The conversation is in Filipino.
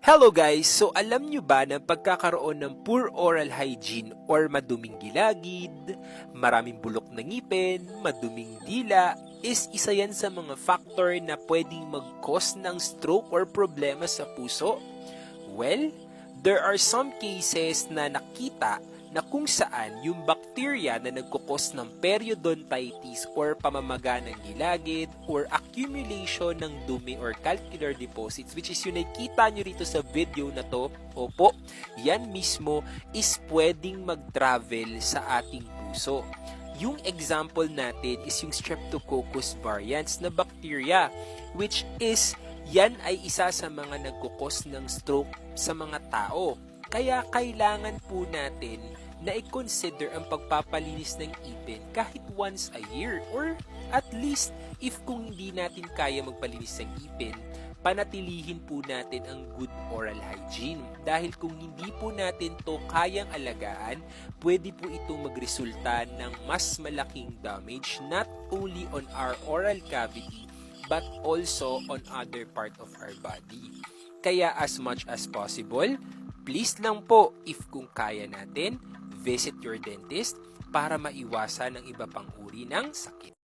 Hello guys! So alam nyo ba na pagkakaroon ng poor oral hygiene or maduming gilagid, maraming bulok na ngipin, maduming dila, is isa yan sa mga factor na pwedeng mag-cause ng stroke or problema sa puso? Well, there are some cases na nakita na kung saan yung bacteria na nagkukos ng periodontitis or pamamaga ng gilagid or accumulation ng dumi or calcular deposits which is yung nakita nyo rito sa video na to, opo, yan mismo is pwedeng mag-travel sa ating puso. Yung example natin is yung Streptococcus varians na bacteria which is yan ay isa sa mga nagkukos ng stroke sa mga tao. Kaya kailangan po natin na i-consider ang pagpapalinis ng ipin kahit once a year or at least if kung hindi natin kaya magpalinis ng ipin, panatilihin po natin ang good oral hygiene. Dahil kung hindi po natin to kayang alagaan, pwede po itong magresulta ng mas malaking damage not only on our oral cavity but also on other part of our body. Kaya as much as possible, please lang po if kung kaya natin, visit your dentist para maiwasan ang iba pang uri ng sakit.